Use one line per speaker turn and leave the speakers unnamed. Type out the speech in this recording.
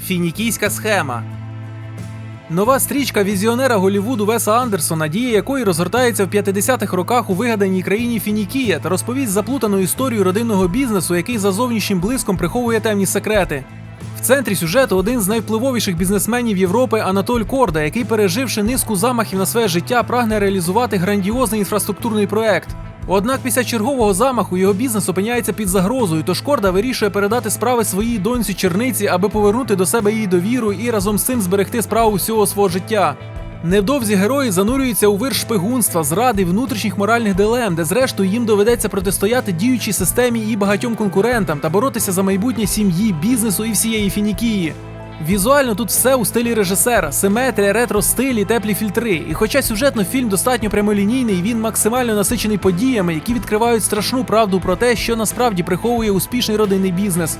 Фінікійська схема. Нова стрічка візіонера Голівуду Веса Андерсона, дія якої розгортається в 50-х роках у вигаданій країні Фінікія та розповість заплутану історію родинного бізнесу, який за зовнішнім блиском приховує темні секрети. В центрі сюжету один з найвпливовіших бізнесменів Європи Анатоль Корда, який, переживши низку замахів на своє життя, прагне реалізувати грандіозний інфраструктурний проект. Однак після чергового замаху його бізнес опиняється під загрозою, тож Корда вирішує передати справи своїй доньці черниці, аби повернути до себе її довіру і разом з цим зберегти справу всього свого життя. Невдовзі герої занурюються у вир шпигунства, зради, внутрішніх моральних дилем, де зрештою їм доведеться протистояти діючій системі і багатьом конкурентам та боротися за майбутнє сім'ї, бізнесу і всієї фінікії. Візуально тут все у стилі режисера, симетрія, ретро-стилі, теплі фільтри. І хоча сюжетно фільм достатньо прямолінійний, він максимально насичений подіями, які відкривають страшну правду про те, що насправді приховує успішний родинний бізнес.